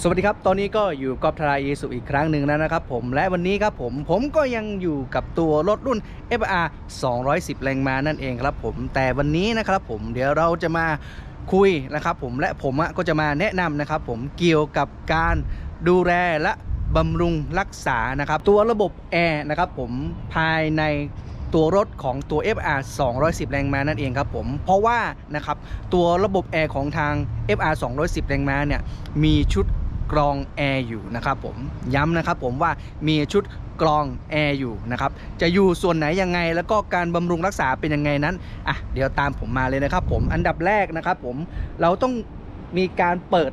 สวัสดีครับ ตอนนี้ก็อยู่กับทรายอีสุอีกครั้งหนึ่งแล้วนะครับผมและวันนี้ครับผมผมก็ยังอยู่กับตัวรถรุ่น FR 210 แรงม้านั่นเองครับผมแต่วันนี้นะครับผมเดี๋ยวเราจะมาคุยนะครับผมและผมก็จะมาแนะนำนะครับผมเกี่ยวกับการดูแลและบำรุงรักษานะครับตัวระบบแอร์นะครับผมภายในตัวรถของตัว FR 210 แรงม้านั่นเองครับผม เพราะว่านะครับตัวระบบแอร์ของทาง FR 210 แรงม้าเนี่ยมีชุด กรองแอร์อยู่นะครับผมย้ำนะครับผมว่ามีชุดกรองแอร์อยู่นะครับจะอยู่ส่วนไหนยังไง แล้วก็การบำรุงรักษาเป็นยังไงนั้นอะเดี๋ยวตามผมมาเลยนะครับผมอันดับแรกนะครับผมเราต้องมีการเปิด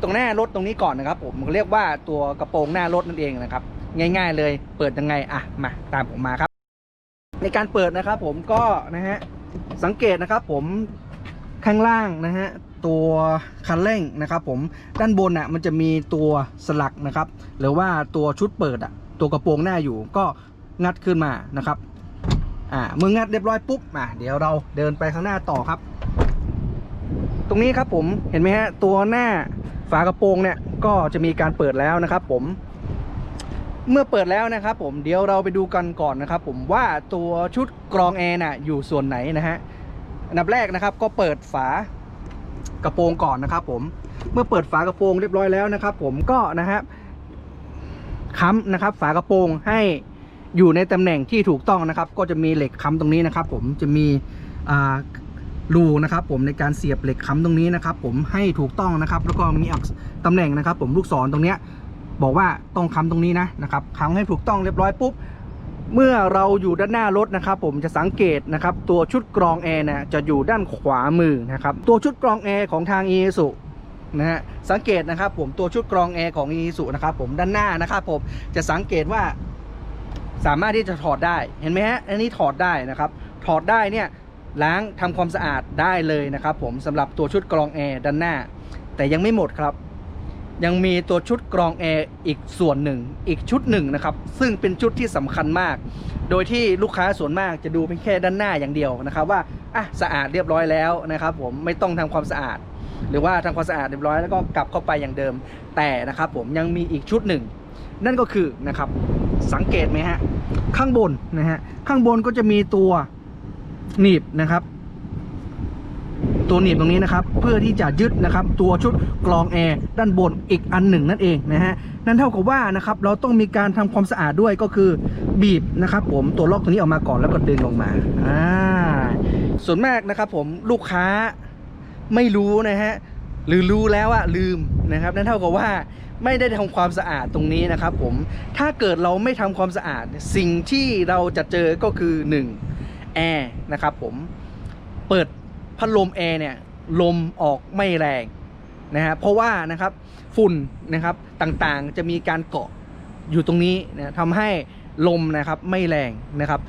ตรงหน้ารถตรงนี้ก่อนนะครับผมเรียกว่าตัวกระโปรงหน้ารถนั่นเองนะครับ ง่าย ๆ เลยเปิดยังไงอะมาตามผมมาครับ ในการเปิดนะครับผมก็นะฮะสังเกตนะครับผม ข้างล่างนะฮะตัวคันเร่งนะครับผมด้านบนอะมันจะมีตัวสลักนะครับ หรือว่าตัวชุดเปิดอะตัวกระโปรงหน้าอยู่ก็งัดขึ้นมานะครับอ่าเมื่องัดเรียบร้อยปุ๊บอะเดี๋ยวเราเดินไปข้างหน้าต่อครับ ตรงนี้ครับผมเห็นไหมฮะตัวหน้าฝากระโปรงเนี่ยก็จะมีการเปิดแล้วนะครับผมเมื่อเปิดแล้วนะครับผมเดี๋ยวเราไปดูกันก่อนนะครับผมว่าตัวชุดกรองแอร์น่ะอยู่ส่วนไหนนะฮะ อันดับแรกนะครับ ก็เปิดฝากระโปรงก่อนนะครับ ผมเมื่อเปิดฝากระโปรงเรียบร้อยแล้วนะครับ ผมก็นะครับค้ำนะครับ ฝากระโปรงให้อยู่ในตำแหน่งที่ถูกต้องนะครับ ก็จะมีเหล็กค้ำตรงนี้นะครับ ผมจะมีอ่ารูนะครับผมในการเสียบเหล็กค้ำตรงนี้นะครับ ผมให้ถูกต้องนะครับ แล้วก็มีตำแหน่งนะครับ ผมลูกศรตรงเนี้ยบอกว่าต้องค้ำตรงนี้นะนะครับค้ำให้ถูกต้องเรียบร้อยปุ๊บ เมื่อเราอยู่ด้านหน้ารถนะครับ ผมจะสังเกตนะครับตัวชุดกรองแอร์นะจะอยู่ด้านขวามือนะครับตัวชุดกรองแอร์ของทาง e ีสุนะฮะสังเกตนะครับ ผมตัวชุดกรองแอร์ของ e ีสุนะครับผมด้านหน้านะครับผมจะสังเกตว่าสามารถที่จะถอดได้เห็นไหมฮะอันนี้ถอดได้นะครับ ถอดได้เนี่ยล้างทำความสะอาดได้เลยนะครับ ผมสำหรับตัวชุดกรองแอร์ด้านหน้า แต่ยังไม่หมดครับ ยังมีตัวชุดกรองแอร์อีกส่วนหนึ่ง อีกชุดหนึ่งนะครับ ซึ่งเป็นชุดที่สำคัญมาก โดยที่ลูกค้าส่วนมากจะดูเป็นแค่ด้านหน้าอย่างเดียวนะครับ ว่าอะสะอาดเรียบร้อยแล้วนะครับผมไม่ต้องทำความสะอาด หรือว่าทำความสะอาดเรียบร้อยแล้วก็กลับเข้าไปอย่างเดิม แต่นะครับผมยังมีอีกชุดหนึ่ง นั่นก็คือนะครับสังเกตไหมฮะข้างบนนะฮะข้างบนก็จะมีตัวหนีบนะครับ ตัวหนีบตรงนี้นะครับเพื่อที่จะยึดนะครับตัวชุดกรองแอร์ด้านบนอีกอันหนึ่งนั่นเองนะฮะนั่นเท่ากับว่านะครับเราต้องมีการทำความสะอาดด้วยก็คือบีบนะครับผมตัวล็อกตัวนี้ออกมาก่อนแล้วก็ดึงลงมาอ่าส่วนมากนะครับผมลูกค้าไม่รู้นะฮะหรือรู้แล้วอะลืมนะครับนั่นเท่ากับว่าไม่ได้ทำความสะอาดตรงนี้นะครับผมถ้าเกิดเราไม่ทำความสะอาดสิ่งที่เราจะเจอก็คือ1แอร์นะครับผมเปิด พัดลมแอร์เนี่ยลมออกไม่แรงนะฮะเพราะว่านะครับฝุ่นนะครับต่างๆจะมีการเกาะอยู่ตรงนี้นะทำให้ลมนะครับไม่แรงนะครับ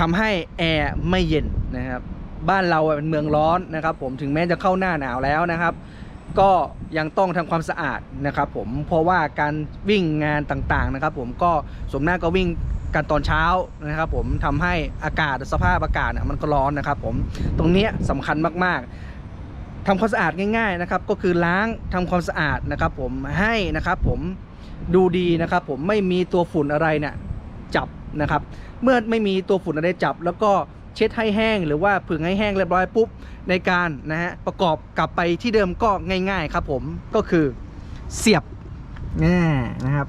ทำให้แอร์ไม่เย็นนะครับ บ้านเราเป็นเมืองร้อนนะครับ ผมถึงแม้จะเข้าหน้าหนาวแล้วนะครับ ก็ยังต้องทำความสะอาดนะครับผมเพราะว่าการวิ่งงานต่างๆนะครับ ผมก็สมหน้ากก็วิ่งกันตอนเช้านะครับ ผมทำให้อากาศสภาพอากาศเนี่ยมันก็ร้อนนะครับ ผมตรงนี้ยสำคัญมากๆทำความสะอาดง่าย ๆนะครับ ก็คือล้างทำความสะอาดนะครับ ผมให้นะครับ ผมดูดีนะครับ ผมไม่มีตัวฝุ่นอะไรเนี่ยจับนะครับ เมื่อไม่มีตัวฝุ่นอะไรจับ แล้วก็ เช็ดให้แห้ง หรือว่าผึ่งให้แห้งเรียบร้อยปุ๊บในการนะฮะประกอบกลับไปที่เดิมก็ง่ายๆครับผมก็คือเสียบแน่นะครับ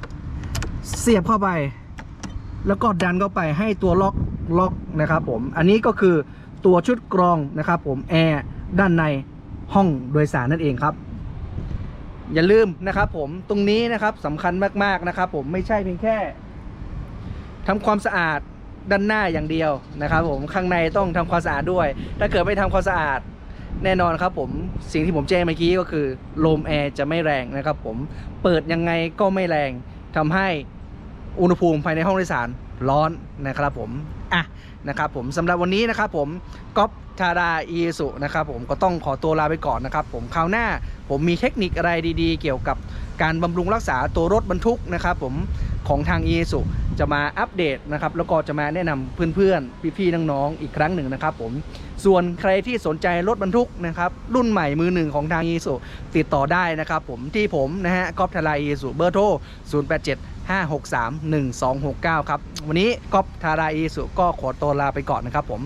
เสียบเข้าไป แล้วก็ดันเข้าไปให้ตัวล็อกล็อกนะครับผมอันนี้ก็คือตัวชุดกรองนะครับผมแอร์ด้านในห้องโดยสารนั่นเองครับ อย่าลืมนะครับผมตรงนี้นะครับสำคัญมากๆนะครับผมไม่ใช่เพียงแค่ทำความสะอาด ด้านหน้าอย่างเดียวนะครับผมข้างในต้องทำความสะอาดด้วย ถ้าเกิดไม่ทำความสะอาดแน่นอนครับผมสิ่งที่ผมแจ้งเมื่อกี้ก็คือลมแอร์จะไม่แรงนะครับผมเปิดยังไงก็ไม่แรงทำให้อุณหภูมิภายในห้องโดยสารร้อนนะครับผมอะนะครับผมสำหรับวันนี้นะครับผมก๊อฟทาดาอีสุนะครับผมก็ต้องขอตัวลาไปก่อนนะครับผมคราวหน้าผมมีเทคนิคอะไรดีๆ เกี่ยวกับการบำรุงรักษาตัวรถบรรทุกนะครับผมของทางอีสุ จะมาอัปเดตนะครับแล้วก็จะมาแนะนำเพื่อนๆ พี่ๆน้องๆอีกครั้งหนึ่งนะครับผมส่วนใครที่สนใจรถบรรทุกนะครับรุ่นใหม่มือหนึ่งของทางอีสุติดต่อได้นะครับผมที่ผมนะฮะก๊อฟทลายอีสุเบอร์โทร 087 563 1269 ครับ วันนี้ก๊อฟทาราอีสุก็ขอตัวลาไปก่อนนะครับผม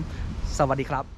สวัสดีครับ